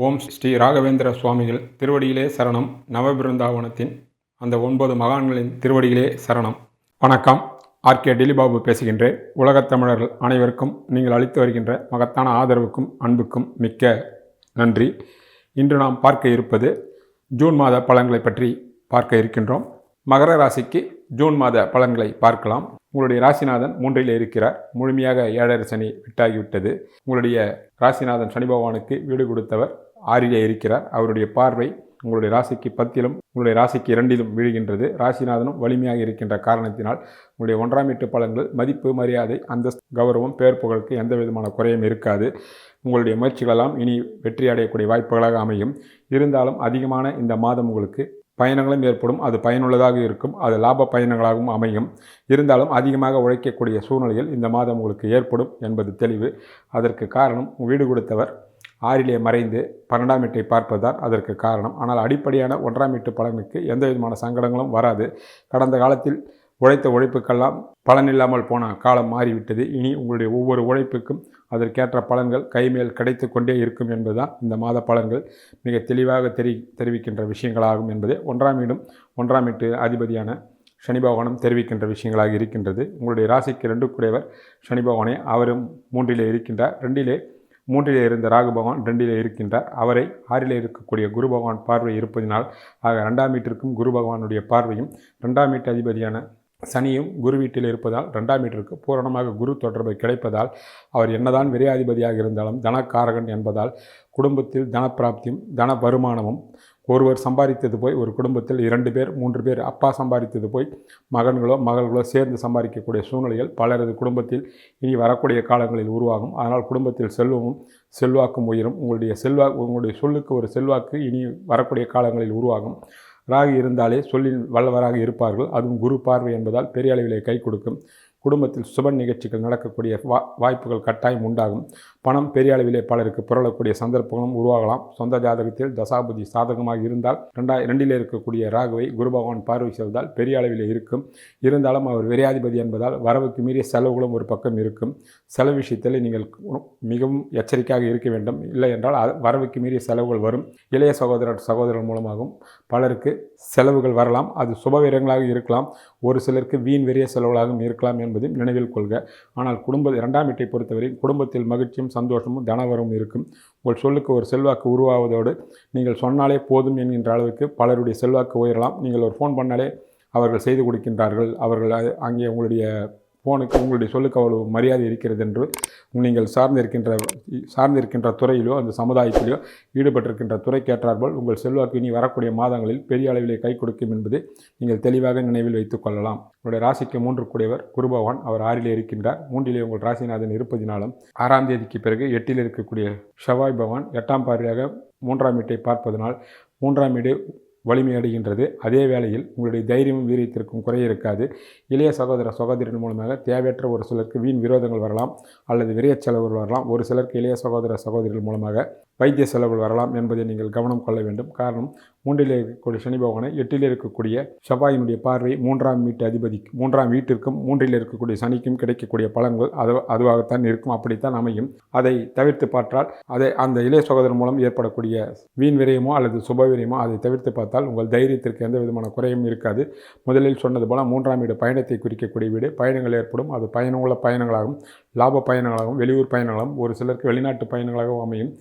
ஓம் ஸ்ரீ ராகவேந்திர சுவாமிகள் திருவடியிலே சரணம். நவபிருந்தாவனத்தின் அந்த ஒன்பது மகான்களின் திருவடியிலே சரணம். வணக்கம். ஆர்கே டிலிபாபு பேசுகின்றேன். உலகத் தமிழர்கள் அனைவருக்கும் நீங்கள் அளித்து வருகின்ற மகத்தான ஆதரவுக்கும் அன்புக்கும் மிக்க நன்றி. இன்று நாம் பார்க்க இருப்பது ஜூன் மாத பலன்களை பற்றி பார்க்க இருக்கின்றோம். மகர ராசிக்கு ஜூன் மாத பலன்களை பார்க்கலாம். உங்களுடைய ராசிநாதன் மூன்றில் இருக்கிறார். முழுமையாக ஏழரை சனி விட்டாகிவிட்டது. உங்களுடைய ராசிநாதன் சனி பகவானுக்கு வீடு கொடுத்தவர் ஆறிலே இருக்கிறார். அவருடைய பார்வை உங்களுடைய ராசிக்கு பத்திலும் உங்களுடைய ராசிக்கு இரண்டிலும் விழுகின்றது. ராசிநாதனும் வலிமையாக இருக்கின்ற காரணத்தினால் உங்களுடைய ஒன்றாம் வீட்டு பலன்கள் மதிப்பு மரியாதை அந்த கௌரவம் பெயர் புகழுக்கு எந்த விதமான குறையும் இருக்காது. உங்களுடைய முயற்சிகளெல்லாம் இனி வெற்றி அடையக்கூடிய வாய்ப்புகளாக அமையும். இருந்தாலும் அதிகமான இந்த மாதம் உங்களுக்கு பயணங்களும் ஏற்படும். அது பயனுள்ளதாக இருக்கும். அது லாப பயணங்களாகவும் அமையும். இருந்தாலும் அதிகமாக உழைக்கக்கூடிய சூழ்நிலைகள் இந்த மாதம் உங்களுக்கு ஏற்படும் என்பது தெளிவு. அதற்கு காரணம் வீடு கொடுத்தவர் ஆறிலே மறைந்து பன்னெண்டாம் வீட்டை பார்ப்பதுதான் அதற்கு காரணம். ஆனால் அடிப்படையான ஒன்றாம் வீட்டு பலனுக்கு எந்த விதமான சங்கடங்களும் வராது. கடந்த காலத்தில் உழைத்த உழைப்புக்கெல்லாம் பலனில்லாமல் போன காலம் மாறிவிட்டது. இனி உங்களுடைய ஒவ்வொரு உழைப்புக்கும் அதற்கேற்ற பலன்கள் கைமேல் கிடைத்து கொண்டே இருக்கும் என்பதுதான் இந்த மாத பலன்கள். மிக தெளிவாக தெரி தெரிவிக்கின்ற விஷயங்களாகும் என்பது ஒன்றாம் வீடும் ஒன்றாம் வீட்டு அதிபதியான சனி பகவானும் தெரிவிக்கின்ற விஷயங்களாக இருக்கின்றது. உங்களுடைய ராசிக்கு ரெண்டு குடையவர் சனி பகவானே அவரும் மூன்றிலே இருக்கின்றார். ரெண்டிலே மூன்றிலே இருந்த ராகு பகவான் ரெண்டிலே இருக்கின்றார். அவரை ஆறிலே இருக்கக்கூடிய குரு பகவான் பார்வை இருப்பதினால் ஆக ரெண்டாம் வீட்டிற்கும் குரு பகவானுடைய பார்வையும் ரெண்டாம் வீட்டு அதிபதியான சனியும் குரு வீட்டில் இருப்பதால் ரெண்டாம் வீட்டிற்கு பூரணமாக குரு தொடர்பு கிடைப்பதால் அவர் என்னதான் விரையாதிபதியாக இருந்தாலும் தனக்காரகன் என்பதால் குடும்பத்தில் தனப்பிராப்தியும் தன வருமானமும் ஒருவர் சம்பாதித்தது போய் ஒரு குடும்பத்தில் இரண்டு பேர் மூன்று பேர் அப்பா சம்பாதித்தது போய் மகன்களோ மகள்களோ சேர்ந்து சம்பாதிக்கக்கூடிய சூழ்நிலைகள் பலரது குடும்பத்தில் இனி வரக்கூடிய காலங்களில் உருவாகும். அதனால் குடும்பத்தில் செல்வமும் செல்வாக்கும் உயரும். உங்களுடைய செல்வா உங்களுடைய சொல்லுக்கு ஒரு செல்வாக்கு இனி வரக்கூடிய காலங்களில் உருவாகும். ராகு இருந்தாலே சொல்லின் வல்லவராக இருப்பார்கள். அதுவும் குரு பார்வை என்பதால் பெரிய அளவிலே கை கொடுக்கும். குடும்பத்தில் சுப நிகழ்ச்சிகள் நடக்கக்கூடிய வா வாய்ப்புகள் கட்டாயம் உண்டாகும். பணம் பெரிய அளவிலே பலருக்கு புரளக்கூடிய சந்தர்ப்பங்களும் உருவாகலாம். சொந்த ஜாதகத்தில் தசாபதி சாதகமாக இருந்தால் ரெண்டாய் ரெண்டிலே இருக்கக்கூடிய ராகுவை குரு பகவான் பார்வை செய்வதால் பெரிய அளவிலே இருக்கும். இருந்தாலும் அவர் விரையாதிபதி என்பதால் வரவுக்கு மீறிய செலவுகளும் ஒரு பக்கம் இருக்கும். செலவு விஷயத்தில் நீங்கள் மிகவும் எச்சரிக்கையாக இருக்க வேண்டும். இல்லை என்றால் வரவுக்கு மீறிய செலவுகள் வரும். இளைய சகோதரர் சகோதரர் மூலமாகவும் பலருக்கு செலவுகள் வரலாம். அது சுபவீரங்களாக இருக்கலாம். ஒரு சிலருக்கு வீண் வெறிய செலவுகளாகவும் இருக்கலாம் என்பதையும் நினைவில் கொள்க. ஆனால் குடும்ப இரண்டாம் வீட்டை பொறுத்தவரை குடும்பத்தில் மகிழ்ச்சியும் சந்தோஷமும் தனவரமும் இருக்கும். உங்கள் சொல்லுக்கு ஒரு செல்வாக்கு உருவாவதோடு நீங்கள் சொன்னாலே போதும் என்கின்ற அளவுக்கு பலருடைய செல்வாக்கு உயரலாம். நீங்கள் ஒரு ஃபோன் பண்ணாலே அவர்கள் செய்து கொடுக்கின்றார்கள். அவர்கள் அங்கே உங்களுடைய ஃபோனுக்கு உங்களுடைய சொல்லுக்கு அவ்வளவு மரியாதை இருக்கிறது என்று நீங்கள் சார்ந்திருக்கின்ற சார்ந்திருக்கின்ற துறையிலோ அந்த சமுதாயத்திலோ ஈடுபட்டிருக்கின்ற துறைக்கேற்றார்கள் உங்கள் செல்வாக்கு இனி வரக்கூடிய மாதங்களில் பெரிய அளவிலே கை கொடுக்கும் என்பதை நீங்கள் தெளிவாக நினைவில் வைத்துக் கொள்ளலாம். உங்களுடைய ராசிக்கு மூன்று கூடியவர். குருபகவான் அவர் ஆறிலே இருக்கின்றார். மூன்றிலே உங்கள் ராசிநாதன் இருப்பதினாலும் ஆறாம் தேதிக்கு பிறகு எட்டில் இருக்கக்கூடிய ஷவாய் பகவான் எட்டாம் பார்வையாக மூன்றாம் வீட்டை பார்ப்பதனால் மூன்றாம் வீடு வலிமையடைகின்றது. அதே வேளையில் உங்களுடைய தைரியமும் வீரியத்திற்கும் குறை இருக்காது. இளைய சகோதர சகோதரின் மூலமாக தேவையற்ற ஒரு சிலருக்கு வீண் விரோதங்கள் வரலாம் அல்லது விரைய செலவுகள் வரலாம். ஒரு சிலருக்கு இளைய சகோதர சகோதரிகள் மூலமாக வைத்திய செலவுகள் வரலாம் என்பதை நீங்கள் கவனம் கொள்ள வேண்டும். காரணம் மூன்றில் இருக்கக்கூடிய சனி பகவானை எட்டில் இருக்கக்கூடிய செவ்வாயினுடைய பார்வை மூன்றாம் வீட்டு அதிபதி மூன்றாம் வீட்டிற்கும் மூன்றில் இருக்கக்கூடிய சனிக்கும் கிடைக்கக்கூடிய பலன்கள் அது அதுவாகத்தான் இருக்கும். அப்படித்தான் அமையும். அதை தவிர்த்து பார்த்தால் அதை அந்த இளைய சகோதரர் மூலம் ஏற்படக்கூடிய வீண் விரயமோ அல்லது சுப விரயமோ அதை தவிர்த்து பார்த்தால் உங்கள் தைரியத்திற்கு எந்த விதமான குறையும் இருக்காது. முதலில் சொன்னது போல மூன்றாம் வீடு பயணத்தை குறிக்கக்கூடிய வீடு. பயணங்கள் ஏற்படும். அது பயணமுள்ள பயணங்களாகும் லாப பயணங்களாகவும் வெளியூர் பயணங்களாகவும் ஒரு சிலருக்கு வெளிநாட்டு பயணங்களாகவும் அமையும்.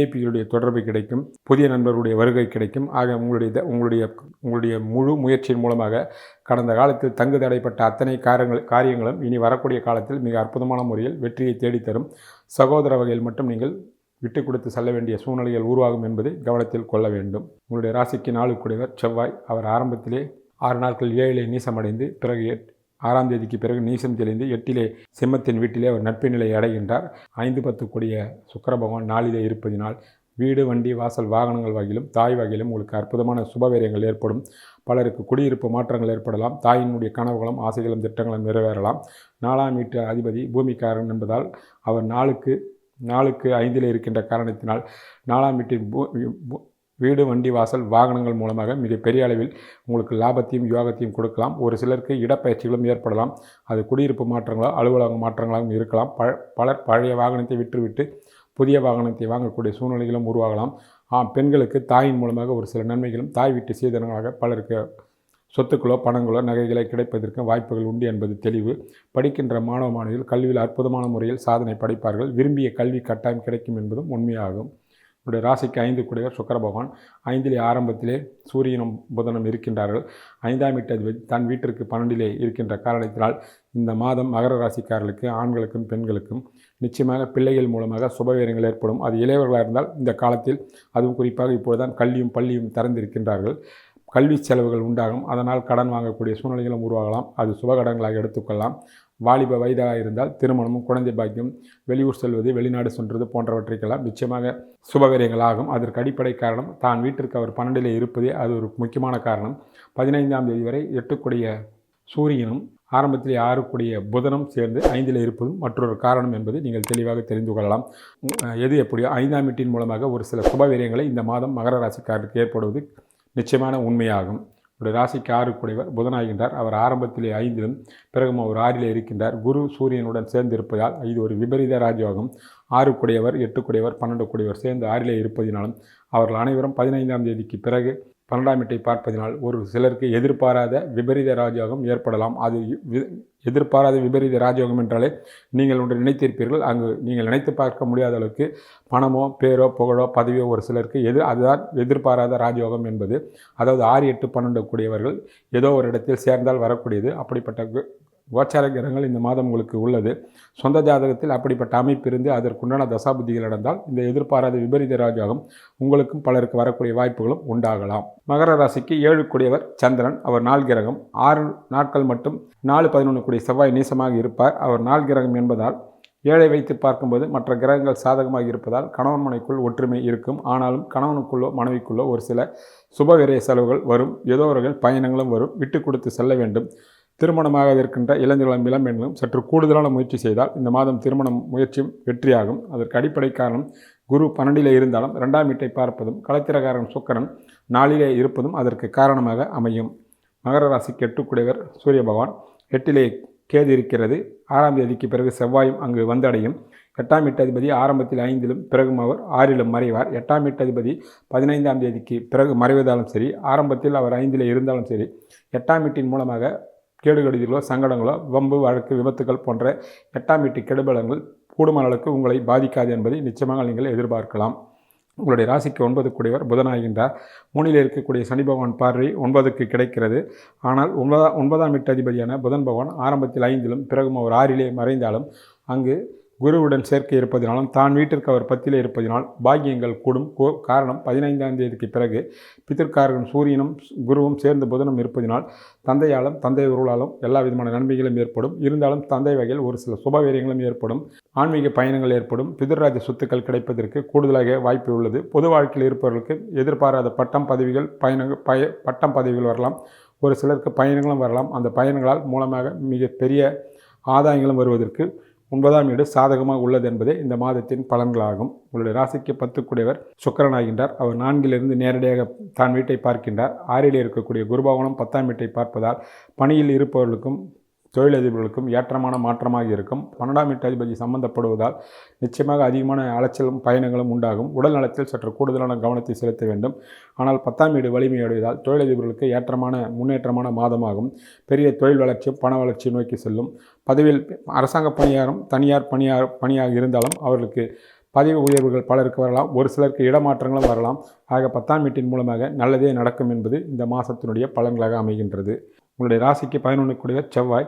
விஐபிகளுடைய தொடர்பு கிடைக்கும் புதிய நண்பர்களுடைய வருகை கிடைக்கும். ஆக உங்களுடைய உங்களுடைய உங்களுடைய முழு முயற்சியின் மூலமாக கடந்த காலத்தில் தங்கு தடைப்பட்ட அத்தனை காரியங்கள் காரியங்களும் இனி வரக்கூடிய காலத்தில் மிக அற்புதமான முறையில் வெற்றியை தேடித்தரும். சகோதர வகையில் மட்டும் நீங்கள் விட்டு கொடுத்து செல்ல வேண்டிய சூழ்நிலைகள் உருவாகும் என்பதை கவனத்தில் கொள்ள வேண்டும். உங்களுடைய ராசிக்கு நாலு செவ்வாய். அவர் ஆரம்பத்திலே ஆறு நாட்கள் ஏழிலே நீசமடைந்து பிறகு ஆறாம் தேதிக்கு பிறகு நீசம் தெளிந்து எட்டிலே சிம்மத்தின் வீட்டிலே அவர் நட்பு நிலையை அடைகின்றார். ஐந்து பத்து கூடிய சுக்கர பகவான் நாளிலே இருப்பதினால் வீடு வண்டி வாசல் வாகனங்கள் வகையிலும் தாய் வகையிலும் உங்களுக்கு அற்புதமான சுபவீரியங்கள் ஏற்படும். பலருக்கு குடியிருப்பு மாற்றங்கள் ஏற்படலாம். தாயினுடைய கனவுகளும் ஆசைகளும் திட்டங்களும் நிறைவேறலாம். நாலாம் வீட்டு அதிபதி பூமிக்காரன் என்பதால் அவர் நாளுக்கு நாளுக்கு ஐந்தில் இருக்கின்ற காரணத்தினால் நாலாம் வீட்டின் வீடு வண்டி வாசல் வாகனங்கள் மூலமாக மிகப்பெரிய அளவில் உங்களுக்கு லாபத்தையும் யோகத்தையும் கொடுக்கலாம். ஒரு சிலருக்கு இடப்பயிற்சிகளும் ஏற்படலாம். அது குடியிருப்பு மாற்றங்களோ அலுவலக மாற்றங்களாகவும் இருக்கலாம். ப பலர் பழைய வாகனத்தை விற்றுவிட்டு புதிய வாகனத்தை வாங்கக்கூடிய சூழ்நிலைகளும் உருவாகலாம். ஆ பெண்களுக்கு தாயின் மூலமாக ஒரு சில நன்மைகளும் தாய் வீட்டு சீதனங்களாக பலருக்கு சொத்துக்களோ பணங்களோ நகைகளை கிடைப்பதற்கு வாய்ப்புகள் உண்டு என்பது தெளிவு. படிக்கின்ற மாணவ மாணவிகள் கல்வியில் அற்புதமான முறையில் சாதனை படைப்பார்கள். விரும்பிய கல்வி கட்டாயம் கிடைக்கும் என்பதும் உண்மையாகும். உடைய ராசிக்கு ஐந்து கூடியவர் சுக்கர பகவான். ஐந்திலே ஆரம்பத்திலே சூரியனும் புதனும் இருக்கின்றார்கள். ஐந்தாம் வீட்டு அதிபதி தன் வீட்டிற்கு பன்னெண்டிலே இருக்கின்ற காரணத்தினால் இந்த மாதம் மகர ராசிக்காரர்களுக்கு ஆண்களுக்கும் பெண்களுக்கும் நிச்சயமாக பிள்ளைகள் மூலமாக சுபவீரங்கள் ஏற்படும். அது இளையவர்களாக இருந்தால் இந்த காலத்தில் அதுவும் குறிப்பாக இப்பொழுதுதான் கல்வியும் பள்ளியும் திறந்திருக்கின்றார்கள். கல்வி செலவுகள் உண்டாகும். அதனால் கடன் வாங்கக்கூடிய சூழ்நிலைகளும் உருவாகலாம். அது சுபகடங்களாக எடுத்துக்கொள்ளலாம். வாலிப வயதாக இருந்தால் திருமணமும் குழந்தை பாக்கியம் வெளியூர் செல்வது வெளிநாடு சென்றது போன்றவற்றைக்கெல்லாம் நிச்சயமாக சுபவிரயங்களாகும் அதற்கு அடிப்படை காரணம் தான் வீட்டிற்கு அவர் பன்னெண்டிலே இருப்பதே அது ஒரு முக்கியமான காரணம். பதினைந்தாம் தேதி வரை எட்டுக்குடைய சூரியனும் ஆரம்பத்தில் ஆறுக்குடைய புதனும் சேர்ந்து ஐந்தில் இருப்பதும் மற்றொரு காரணம் என்பது நீங்கள் தெளிவாக தெரிந்து கொள்ளலாம். எது எப்படியோ ஐந்தாம் வீட்டின் மூலமாக ஒரு சில சுபவீரியங்களை இந்த மாதம் மகர ராசிக்காரருக்கு ஏற்படுவது நிச்சயமான உண்மையாகும். உடைய ராசிக்கு ஆறு புதனாகின்றார். அவர் ஆரம்பத்திலே ஐந்திலும் பிறகும் அவர் ஆறிலே இருக்கின்றார். குரு சூரியனுடன் சேர்ந்து இருப்பதால் இது ஒரு விபரீத ராஜயோகம். ஆறு கூடியவர் எட்டு கூடியவர் பன்னெண்டு கூடியவர் சேர்ந்து ஆறிலே இருப்பதினாலும் அவர்கள் அனைவரும் பதினைந்தாம் தேதிக்கு பிறகு பன்னெண்டாம் வீட்டை பார்ப்பதினால் ஒரு சிலருக்கு எதிர்பாராத விபரீத ராஜயோகம் ஏற்படலாம். அது எதிர்பாராத விபரீத ராஜயோகம் என்றாலே நீங்கள் ஒன்று நினைத்திருப்பீர்கள். அங்கு நீங்கள் நினைத்து பார்க்க முடியாத அளவுக்கு பணமோ பேரோ புகழோ பதவியோ ஒரு சிலருக்கு எதிர் அதுதான் எதிர்பாராத ராஜயோகம் என்பது. அதாவது ஆறு எட்டு பன்னெண்டு கூடியவர்கள் ஏதோ ஒரு இடத்தில் சேர்ந்தால் வரக்கூடியது. அப்படிப்பட்ட கோச்சார கிரகங்கள் இந்த மாதம் உங்களுக்கு உள்ளது. சொந்த ஜாதகத்தில் அப்படிப்பட்ட அமைப்பு இருந்து அதற்குண்டான தசாபுத்திகள் நடந்தால் இந்த எதிர்பாராத விபரீத ராஜாகம் உங்களுக்கும் பலருக்கு வரக்கூடிய வாய்ப்புகளும் உண்டாகலாம். மகர ராசிக்கு ஏழு கூடியவர் சந்திரன் அவர் நாள் கிரகம் ஆறு நாட்கள் மட்டும் நாலு பதினொன்று கூடிய செவ்வாய் நீசமாக இருப்பார். அவர் நாள் கிரகம் என்பதால் ஏழை வைத்து பார்க்கும்போது மற்ற கிரகங்கள் சாதகமாக இருப்பதால் கணவன் மனைக்குள் ஒற்றுமை இருக்கும். ஆனாலும் கணவனுக்குள்ளோ மனைவிக்குள்ளோ ஒரு சில சுபவிரய செலவுகள் வரும். ஏதோ ஒரு பயணங்களும் வரும். விட்டு கொடுத்து செல்ல வேண்டும். திருமணமாக இருக்கின்ற இளைஞர்களும் இளம்பெண்களும் சற்று கூடுதலான முயற்சி செய்தால் இந்த மாதம் திருமணம் முயற்சியும் வெற்றியாகும். அதற்கு அடிப்படை காரணம் குரு பன்னெண்டிலே இருந்தாலும் ரெண்டாம் வீட்டை பார்ப்பதும் கலத்திரகாரன் சுக்கரன் நாளிலே இருப்பதும் அதற்கு காரணமாக அமையும். மகர ராசிக்கு எட்டுக்குடையவர் சூரிய பகவான். எட்டிலே கேது இருக்கிறது. ஆறாம் தேதிக்கு பிறகு செவ்வாயும் அங்கு வந்தடையும். எட்டாம் அதிபதி ஆரம்பத்தில் ஐந்திலும் பிறகும் அவர் ஆறிலும் மறைவார். எட்டாம் வீட்டதிபதி பதினைந்தாம் தேதிக்கு பிறகு மறைவதாலும் சரி ஆரம்பத்தில் அவர் ஐந்தில் இருந்தாலும் சரி எட்டாம் வீட்டின் மூலமாக கேடுகடிகளோ சங்கடங்களோ வம்பு வழக்கு விபத்துகள் போன்ற எட்டாம் வீட்டு கெடுபலங்கள் கூடுமான அளவுக்கு உங்களை பாதிக்காது என்பதை நிச்சயமாக நீங்கள் எதிர்பார்க்கலாம். உங்களுடைய ராசிக்கு ஒன்பது கூடியவர் புதனாகின்றார். மூணில் இருக்கக்கூடிய சனி பகவான் பார்வை ஒன்பதுக்கு கிடைக்கிறது. ஆனால் ஒன்பதாம் ஒன்பதாம் வீட்டு அதிபதியான புதன் பகவான் ஆரம்பத்தில் ஐந்திலும் பிறகும் அவர் ஆறிலே மறைந்தாலும் அங்கு குருவுடன் சேர்க்கை இருப்பதினாலும் தான் வீட்டிற்கு அவர் பத்தியில் இருப்பதினால் பாக்கியங்கள் கூடும். காரணம் பதினைந்தாம் தேதிக்கு பிறகு பித்திருக்காரகன் சூரியனும் குருவும் சேர்ந்து புதனும் இருப்பதினால் தந்தையாலும் தந்தை உருளாலும் எல்லா விதமான நன்மைகளும் ஏற்படும். இருந்தாலும் தந்தை வகையில் ஒரு சில சுபவீரியங்களும் ஏற்படும். ஆன்மீக பயணங்கள் ஏற்படும். பிதிர்ராஜ சொத்துக்கள் கிடைப்பதற்கு கூடுதலாக வாய்ப்பு உள்ளது. பொது வாழ்க்கையில் இருப்பவர்களுக்கு எதிர்பாராத பட்டம் பதவிகள் பயணங்கள் பய பட்டம் பதவிகள் வரலாம். ஒரு சிலருக்கு பயணங்களும் வரலாம். அந்த பயணங்களால் மூலமாக மிக பெரிய ஆதாயங்களும் வருவதற்கு ஒன்பதாம் வீடு சாதகமாக உள்ளது என்பதே இந்த மாதத்தின் பலன்களாகும். உங்களுடைய ராசிக்கு பத்துக்குடையவர் சுக்கரனாகின்றார் அவர் நான்கிலிருந்து நேரடியாக தான் வீட்டை பார்க்கின்றார். ஆறில் இருக்கக்கூடிய குருபாவனம் பத்தாம் வீட்டை பார்ப்பதால் பணியில் இருப்பவர்களுக்கும் தொழிலதிபர்களுக்கும் ஏற்றமான மாற்றமாக இருக்கும். பன்னெண்டாம் வீட்டு சம்பந்தப்படுவதால் நிச்சயமாக அதிகமான அலைச்சலும் பயணங்களும் உண்டாகும். உடல் நலத்தில் சற்று கூடுதலான கவனத்தை செலுத்த வேண்டும். ஆனால் பத்தாம் வீடு வலிமையடைவதால் தொழிலதிபர்களுக்கு ஏற்றமான முன்னேற்றமான மாதமாகும். பெரிய தொழில் வளர்ச்சியும் பண வளர்ச்சி நோக்கி செல்லும். பதவியில் அரசாங்க பணியாரும் தனியார் பணியார் பணியாக இருந்தாலும் அவர்களுக்கு பதவி உயர்வுகள் பலருக்கு வரலாம். ஒரு சிலருக்கு இடமாற்றங்களும் வரலாம். ஆக பத்தாம் வீட்டின் மூலமாக நல்லதே நடக்கும் என்பது இந்த மாதத்தினுடைய பலன்களாக அமைகின்றது. உங்களுடைய ராசிக்கு பதினொன்று கூடிய செவ்வாய்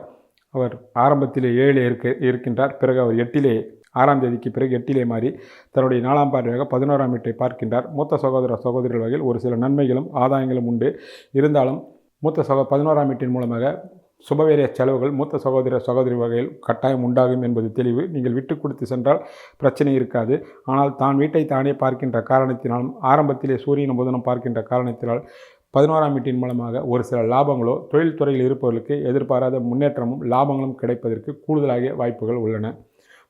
அவர் ஆரம்பத்தில் ஏழில் இருக்க இருக்கின்றார். பிறகு அவர் எட்டிலே ஆறாம் தேதிக்கு பிறகு எட்டிலே மாறி தன்னுடைய நாலாம் பார்வையாக பதினோராம் வீட்டை பார்க்கின்றார். மூத்த சகோதர சகோதரிகள் வகையில் ஒரு சில நன்மைகளும் ஆதாயங்களும் உண்டு. இருந்தாலும் மூத்த சகோ பதினோராம் வீட்டின் மூலமாக சுபவேரிய செலவுகள் மூத்த சகோதர சகோதரி வகையில் கட்டாயம் உண்டாகும் என்பது தெளிவு. நீங்கள் விட்டு கொடுத்து சென்றால் பிரச்சனை இருக்காது. ஆனால் தான் வீட்டை தானே பார்க்கின்ற காரணத்தினாலும் ஆரம்பத்திலே சூரியன் புதனம் பார்க்கின்ற காரணத்தினால் பதினோராம் வீட்டின் மூலமாக ஒரு சில லாபங்களோ தொழில்துறையில் இருப்பவர்களுக்கு எதிர்பாராத முன்னேற்றமும் லாபங்களும் கிடைப்பதற்கு கூடுதலாக வாய்ப்புகள் உள்ளன.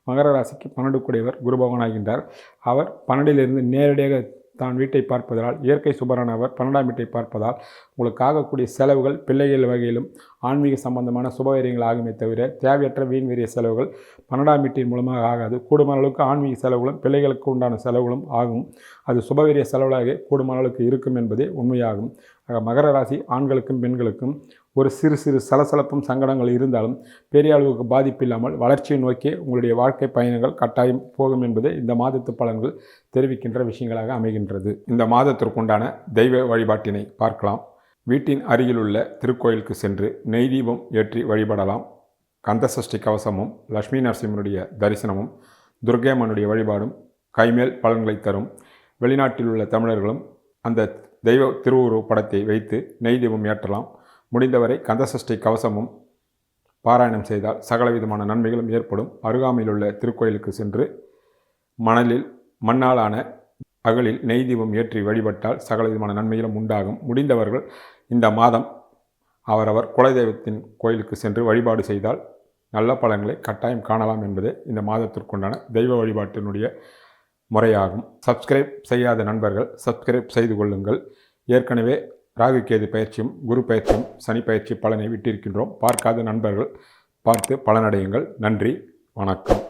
மகர ராசிக்கு பன்னெண்டு கூடியவர் குருபவனாகின்றார் அவர் பன்னெண்டிலிருந்து நேரடியாக தான் வீட்டை பார்ப்பதால் இயற்கை சுபரானவர் பன்னெண்டாம் வீட்டை பார்ப்பதால் உங்களுக்கு ஆகக்கூடிய செலவுகள் பிள்ளைகள் வகையிலும் ஆன்மீக சம்பந்தமான சுபகாரியங்கள் ஆகுமே தவிர தேவையற்ற வீண் வீரிய செலவுகள் பன்னெண்டாம் வீட்டின் மூலமாக ஆகாது. கூடுமான அளவுக்கு ஆன்மீக செலவுகளும் பிள்ளைகளுக்கு உண்டான செலவுகளும் ஆகும். அது சுபவீரிய செலவுகளாக கூடுமான அளவுக்கு இருக்கும் என்பதே உண்மையாகும். ஆக மகர ராசி ஆண்களுக்கும் பெண்களுக்கும் ஒரு சிறு சிறு சலசலப்பும் சங்கடங்கள் இருந்தாலும் பெரிய அளவுக்கு பாதிப்பு இல்லாமல் வளர்ச்சியை நோக்கி உங்களுடைய வாழ்க்கை பயணங்கள் கட்டாயம் போகும் என்பது இந்த மாதத்து பலன்கள் தெரிவிக்கின்ற விஷயங்களாக அமைகின்றது. இந்த மாதத்திற்குண்டான தெய்வ வழிபாட்டினை பார்க்கலாம். வீட்டின் அருகிலுள்ள திருக்கோயிலுக்கு சென்று நெய் தீபம் ஏற்றி வழிபடலாம். கந்தசஷ்டி கவசமும் லக்ஷ்மி நரசிம்மனுடைய தரிசனமும் துர்கேமனுடைய வழிபாடும் கைமேல் பலன்களை தரும். வெளிநாட்டில் உள்ள தமிழர்களும் அந்த தெய்வ திருவுருவ படத்தை வைத்து நெய் தீபம் ஏற்றலாம். முடிந்தவரை கந்தசஷ்டி கவசமும் பாராயணம் செய்தால் சகலவிதமான நன்மைகளும் ஏற்படும். அருகாமையில் உள்ள திருக்கோயிலுக்கு சென்று மணலில் மண்ணாலான அகலில் நெய் தீபம் ஏற்றி வழிபட்டால் சகலவிதமான நன்மைகளும் உண்டாகும். முடிந்தவர்கள் இந்த மாதம் அவரவர் குலதெய்வத்தின் கோயிலுக்கு சென்று வழிபாடு செய்தால் நல்ல பலன்களை கட்டாயம் காணலாம் என்பது இந்த மாதத்திற்குண்டான தெய்வ வழிபாட்டினுடைய முறையாகும். சப்ஸ்கிரைப் செய்யாத நண்பர்கள் சப்ஸ்கிரைப் செய்து கொள்ளுங்கள். ஏற்கனவே ராகு கேது பயிற்சியும் குரு பயிற்சியும் சனி பயிற்சி பலனை விட்டிருக்கின்றோம். பார்க்காத நண்பர்கள் பார்த்து பலனடையுங்கள். நன்றி வணக்கம்.